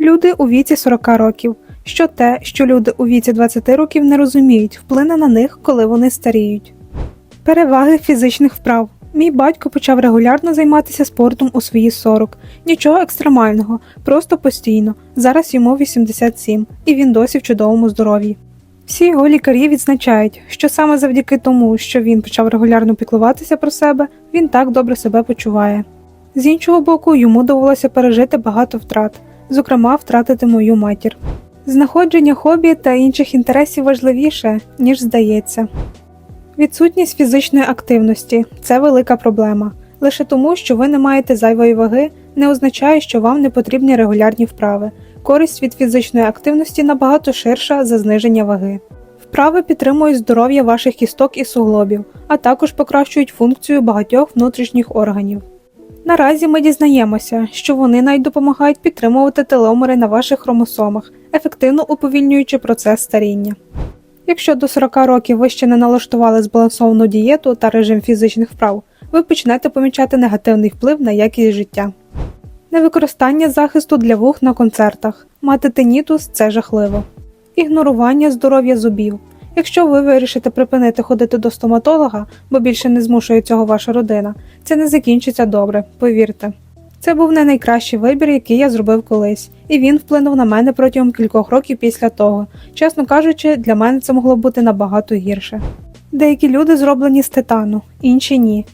Люди у віці 40 років. Що те, що люди у віці 20 років не розуміють, вплине на них, коли вони старіють. Переваги фізичних вправ. Мій батько почав регулярно займатися спортом у свої 40. Нічого екстремального, просто постійно. Зараз йому 87, і він досі в чудовому здоров'ї. Всі його лікарі відзначають, що саме завдяки тому, що він почав регулярно піклуватися про себе, він так добре себе почуває. З іншого боку, йому довелося пережити багато втрат, зокрема, втратити мою матір. Знаходження хобі та інших інтересів важливіше, ніж здається. Відсутність фізичної активності це велика проблема. Лише тому, що ви не маєте зайвої ваги, не означає, що вам не потрібні регулярні вправи. Користь від фізичної активності набагато ширша за зниження ваги. Вправи підтримують здоров'я ваших кісток і суглобів, а також покращують функцію багатьох внутрішніх органів. Наразі ми дізнаємося, що вони навіть допомагають підтримувати теломери на ваших хромосомах, ефективно уповільнюючи процес старіння. Якщо до 40 років ви ще не налаштували збалансовану дієту та режим фізичних вправ, ви почнете помічати негативний вплив на якість життя. Невикористання захисту для вух на концертах. Мати тенітус це жахливо. Ігнорування здоров'я зубів. Якщо ви вирішите припинити ходити до стоматолога, бо більше не змушує цього ваша родина, це не закінчиться добре, повірте. Це був не найкращий вибір, який я зробив колись, і він вплинув на мене протягом кількох років після того. Чесно кажучи, для мене це могло бути набагато гірше. Деякі люди зроблені з титану, інші ні.